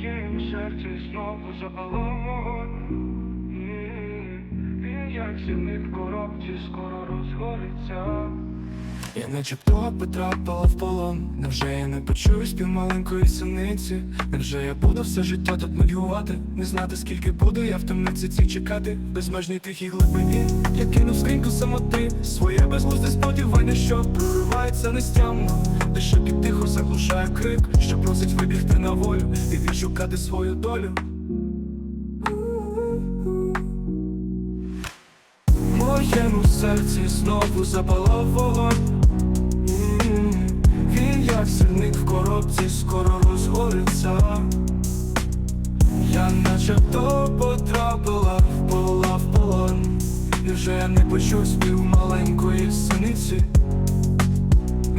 моєму серці знову вогонь Він як сірник в коробці скоро розгориться. Я начебто потрапила в полон. Невже я не почую спів маленької синиці? Невже я буду все життя тут нудьгувати? Не знати скільки буду я в темниці цій чекати. Безмежній тихій глибині Я кинув скриньку самоти. Своє безглузде сподівання, що проривається нестямно. Де шепіт тихо заглушає крик Що просить вибігти волю І відшукати свою долю? Моєму серці знову запалав вогонь Він як сирник в коробці скоро розгориться. Я начебто потрапила в пола в полон. Невже я не почув спів маленької синиці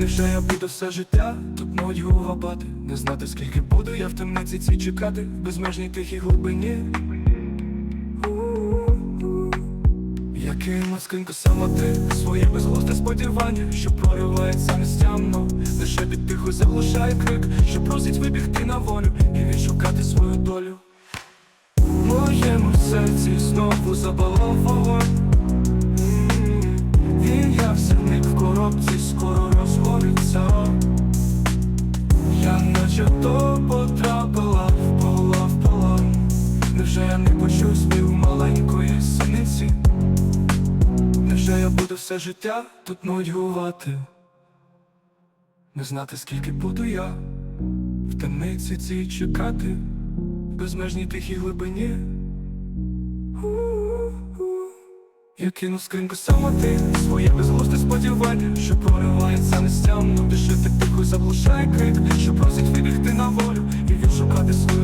Невже я буду все життя тут нудьгу лапати Не знати скільки буду я в темниці цій чекати. В безмежній тихій глибині. Я кинула скриньку самоти Своє безглузде сподівання, що проривається нестямно. Лише під тихо заглушає крик, що просить вибігти на волю І відшукати свою долю. В моєму серці знову запалав вогонь начебто потрапила в пола в полон. Невже я не почув спів маленької синиці? Невже я буду все життя тут нудьгувати? Не знати скільки буду я В темниці цій чекати В безмежній тихій глибині. Я кинув скриньку самоти Своє безглузде сподівання, що проривається нестямно. Дишити заглушай крик, що просить вибігти на волю, і відшукати свою.